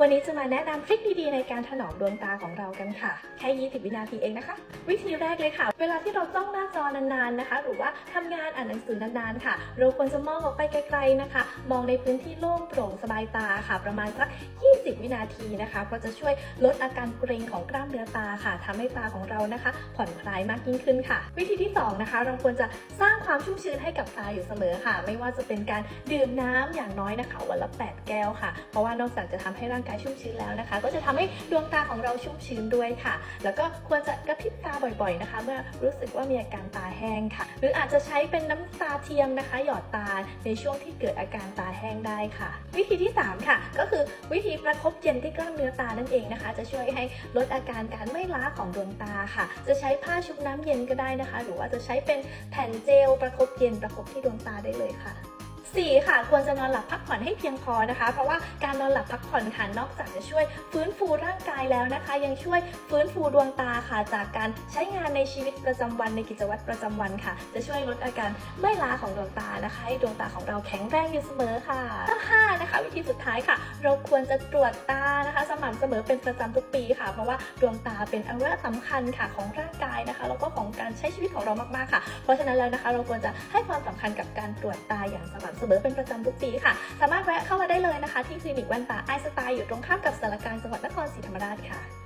วันนี้จะมาแนะนำทริคดีๆในการถนอมดวงตาของเรากันค่ะ แค่ 20 วินาทีเองนะคะ วิธีแรกเลยค่ะ เวลาที่เราจ้องหน้าจอนานๆนะคะ หรือว่าทำงานอ่านหนังสือนานๆค่ะ เราควรจะมองออกไปไกลๆนะคะ มองในพื้นที่โล่งโปร่งสบายตาค่ะ ประมาณสัก 20 วินาทีนะคะเพราะจะช่วยลดอาการเกร็งของกล้ามเนื้อตาค่ะทำให้ตาของเรานะคะ ผ่อนคลายมากยิ่งขึ้นค่ะ วิธีที่สองนะคะ เราควรจะสร้างความชุ่มชื้นให้กับตาอยู่เสมอค่ะ ไม่ว่าจะเป็นการดื่มน้ำอย่างน้อยนะคะวันละ 8 แก้วค่ะ เพราะว่านอกจากจะทำให้ร่างกายชุ่มชื้นแล้วนะคะ ก็จะทำให้ดวงตาของเราชุ่มชื้นด้วยค่ะ แล้วก็ควรจะกระพริบตาบ่อยๆนะคะ เมื่อรู้สึกว่ามีอาการตาแห้งค่ะ หรืออาจจะใช้เป็นน้ำตาเทียมนะคะ หยอดตาในช่วงที่เกิดอาการตาแห้งได้ค่ะ วิธีที่สามค่ะ ก็คือวิธีประคบเย็นที่กล้ามเนื้อตานั่นเองนะคะ จะช่วยให้ลดอาการการไม่ล้าของดวงตาค่ะ จะใช้ผ้าชุบน้ำเย็นก็ได้นะคะ หรือว่าจะใช้เป็นแผ่นเจลประคบเย็นประคบที่ดวงตาได้เลยค่ะ 4ค่ะควรจะนอนหลับพักผ่อนให้เพียงพอนะคะ เพราะว่าการนอนหลับพักผ่อนค่ะนอกจากจะช่วยฟื้นฟูร่างกายแล้วนะคะ ยังช่วยฟื้นฟูดวงตาค่ะ จากการใช้งานในชีวิตประจำวันในกิจวัตรประจำวันค่ะ จะช่วยลดอาการไม่ล้าของดวงตานะคะ ให้ดวงตาของเราแข็งแรงอยู่เสมอค่ะข้อ5 ที่สุดท้ายค่ะ เราควรจะตรวจตานะคะ สม่ำเสมอเป็นประจำทุกปีค่ะ เพราะว่าดวงตาเป็นอวัยวะสำคัญค่ะของร่างกายนะคะแล้วก็ของการใช้ชีวิตของเรามากๆค่ะ เพราะฉะนั้นแล้วนะคะ เราควรจะให้ความสำคัญกับการตรวจตาอย่างสม่ำเสมอเป็นประจำทุกปีค่ะ สามารถแวะเข้ามาได้เลยนะคะ ที่คลินิกแว่นตาไอสไตล์อยู่ตรงข้ามกับสารกลารจังหวัดนครศรีธรรมราชค่ะ